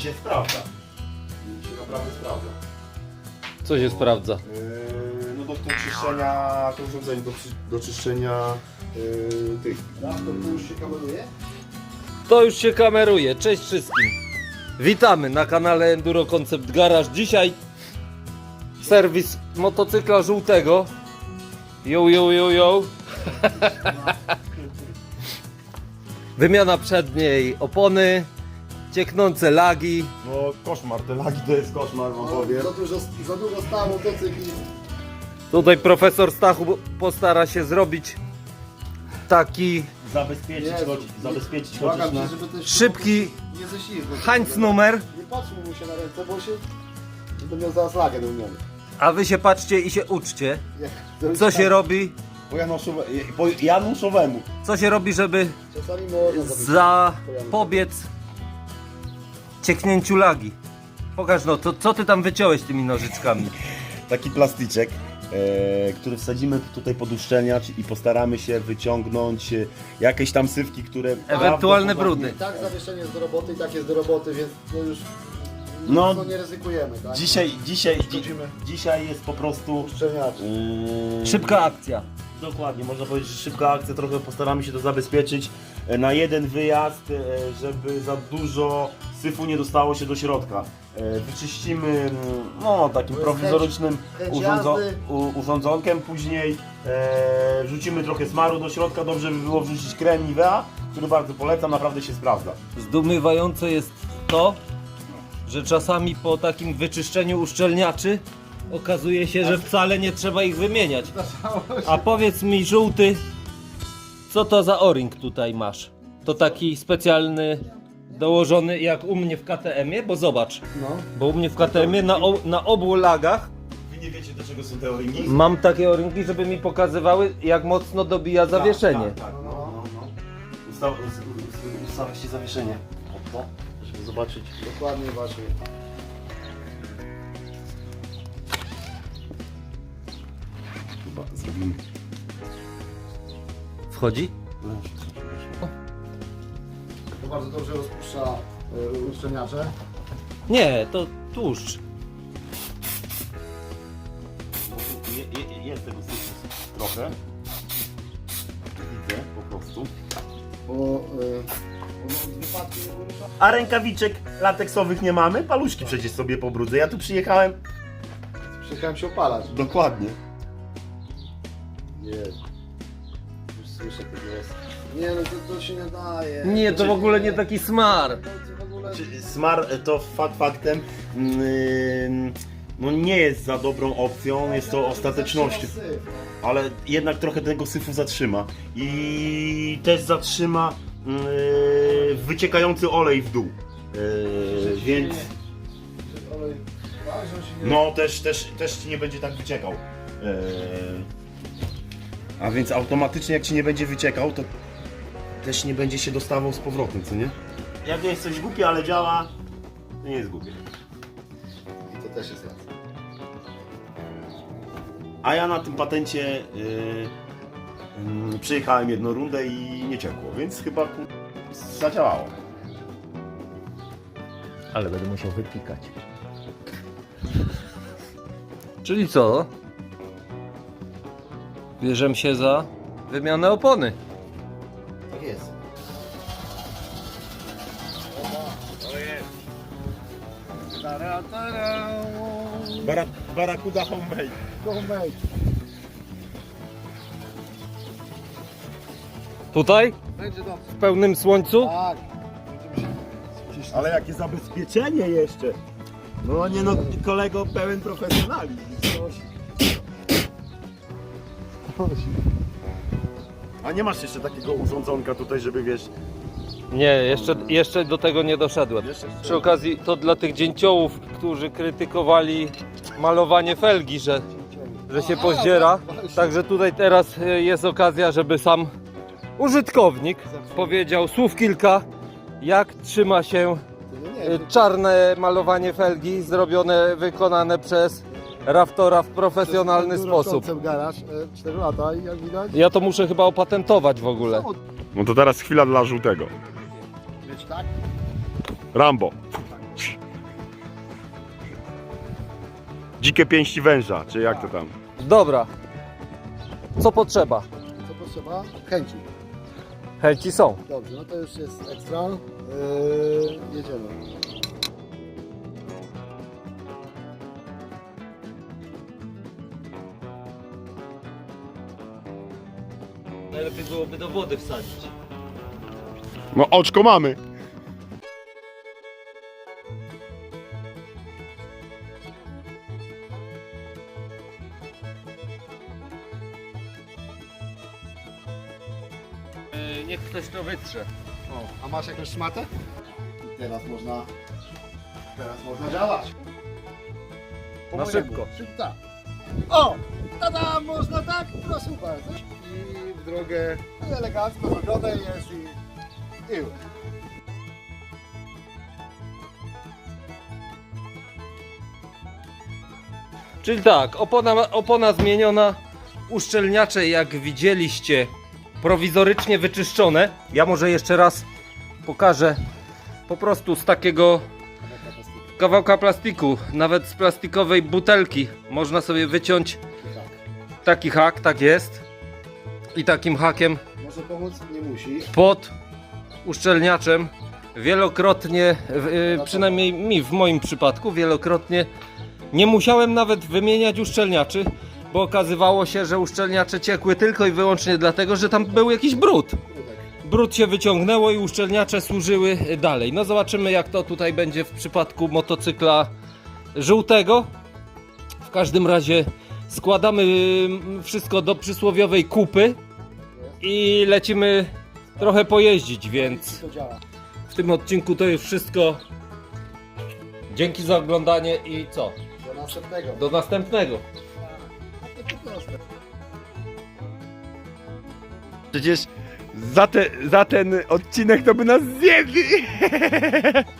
się sprawdza. I się naprawdę sprawdza. Co się sprawdza? Yy, no do, do czyszczenia, to urządzenie do, do czyszczenia yy, tych. To już się kameruje? To już się kameruje. Cześć wszystkim. Witamy na kanale Enduro Concept Garage. Dzisiaj serwis motocykla żółtego. Yo, yo, yo, yo. Wymiana przedniej opony, cieknące lagi. No koszmar, te lagi to jest koszmar, wam powiem. Za dużo, za dużo stało motocykli. Tutaj profesor Stachu postara się zrobić taki Zabezpieczyć, Jezu. chodzi, zabezpieczyć Błagam cię, na... żeby szybki nie ześlizgnął. Heinz numer, Nie patrzmy mu się na ręce, bo się... Będę miał zaraz lagę umiony. a wy się patrzcie i się uczcie. Co się robi? Po, Januszowe, po Januszowemu. Co się robi, żeby Czasami można zapobiec cieknięciu lagi? Pokaż no, to, co ty tam wyciąłeś tymi nożyczkami? Taki plastyczek, e, który wsadzimy tutaj pod uszczelniacz i postaramy się wyciągnąć e, jakieś tam sywki, które... Ewentualne prawdopodobnie- brudy. Tak zawieszenie jest do roboty i tak jest do roboty, więc no już No, no, nie ryzykujemy, tak? Dzisiaj, dzisiaj, dzi, dzisiaj jest po prostu... Uszczelniacze. Yy, Szybka akcja. Dokładnie, można powiedzieć, że szybka akcja, trochę postaramy się to zabezpieczyć e, na jeden wyjazd, e, żeby za dużo syfu nie dostało się do środka. E, Wyczyścimy mm, no, takim To jest prowizorycznym chęć urządzo jazdy. u- urządzonkiem, później e, wrzucimy trochę smaru do środka, dobrze by było wrzucić krem Nivea, który bardzo polecam, naprawdę się sprawdza. Zdumiewające jest to, że czasami po takim wyczyszczeniu uszczelniaczy okazuje się, że wcale nie trzeba ich wymieniać. A powiedz mi, żółty, co to za o-ring tutaj masz? To taki specjalny, dołożony jak u mnie w KTM-ie, bo zobacz, No. bo u mnie w KTM-ie na, o, na obu lagach Wy nie wiecie do czego są te o-ringi? mam takie o-ringi, żeby mi pokazywały jak mocno dobija zawieszenie. Tak, tak, no, no, no. Ustaw, us- us- ustawia się zawieszenie. O to, żeby zobaczyć. Dokładnie właśnie. Chyba zrobimy. Wchodzi? To bardzo dobrze rozpuszcza y, uszczelniacze. Nie, to tłuszcz. Bo tu je, je, jest tego syfu trochę. Widzę po prostu. Bo y, on z wypadku nie porusza. A rękawiczek lateksowych nie mamy? Paluszki przecież sobie pobrudzę. Ja tu przyjechałem. Przyjechałem się opalać. Dokładnie. Nie. Słyszę jest. Nie no to, to się nie daje. Nie, to w ogóle nie taki smar. To, to w ogóle... Czy Smar e, to fakt faktem. mm, No nie jest za dobrą opcją, jest to ostatecznością. Syf, no. ale jednak trochę tego syfu zatrzyma. I też zatrzyma yy, wyciekający olej w dół. Yy, więc Olej. Tak, że on się nie... no też, też, też ci nie będzie tak wyciekał. Yy, a więc automatycznie jak ci nie będzie wyciekał, to też nie będzie się dostawał z powrotem, co nie? Jak jest coś głupie, ale działa, to nie jest głupie. I to też jest raz. A ja na tym patencie yy, yy, przyjechałem jedną rundę i nie ciekło, więc chyba ku- zadziałało. Ale będę musiał wypikać. Czyli co? Bierzemy się za wymianę opony. Tak jest. Bara, barakuda homemade. Homemade. Tutaj? Będzie dobrze. W pełnym słońcu? Tak. Ale jakie zabezpieczenie jeszcze. No nie no, kolego pełen profesjonalizm. A nie masz jeszcze takiego urządzonka tutaj, żeby wiesz... Nie, jeszcze, jeszcze do tego nie doszedłem. Jeszcze- Przy okazji to dla tych dzięciołów, którzy krytykowali malowanie felgi, że, że się pozdziera. Także tutaj teraz e, jest okazja, żeby sam użytkownik powiedział słów kilka, jak trzyma się e, czarne malowanie felgi zrobione, wykonane przez raftora w profesjonalny sposób. garaż, e, 4 lata i jak widać... Ja to muszę chyba opatentować w ogóle. No to teraz chwila dla żółtego. Tak? Rambo. Dzikie pięści węża, czy jak to tam? Dobra. Co potrzeba? Co potrzeba? Chęci. Chęci są. Dobrze, no to już jest ekstra. Yy, jedziemy. Najlepiej byłoby do wody wsadzić. No oczko mamy. Niech ktoś to wytrze. O, a masz jakąś szmatę? I teraz można... Teraz można działać. Na szybko. Szybko. tak. O! Tada! Można tak? Bardzo. I w drogę i elegancko zrobione jest i... już. Czyli tak, opona, opona zmieniona, uszczelniacze jak widzieliście prowizorycznie wyczyszczone. Ja może jeszcze raz pokażę po prostu z takiego kawałka plastiku, nawet z plastikowej butelki można sobie wyciąć. Taki hak, tak jest. I takim hakiem Może pomóc? Nie musi. pod uszczelniaczem wielokrotnie, w- y, przynajmniej mi w moim przypadku, wielokrotnie nie musiałem nawet wymieniać uszczelniaczy, bo okazywało się, że uszczelniacze ciekły tylko i wyłącznie dlatego, że tam był jakiś brud. Brud się wyciągnęło i uszczelniacze służyły dalej. No zobaczymy jak to tutaj będzie w przypadku motocykla żółtego. W każdym razie składamy mm, wszystko do przysłowiowej kupy i lecimy trochę pojeździć, więc w tym odcinku to już wszystko. Dzięki za oglądanie i co? Do następnego. Do następnego. To proste. Przecież za, te, za ten odcinek to by nas zjedli.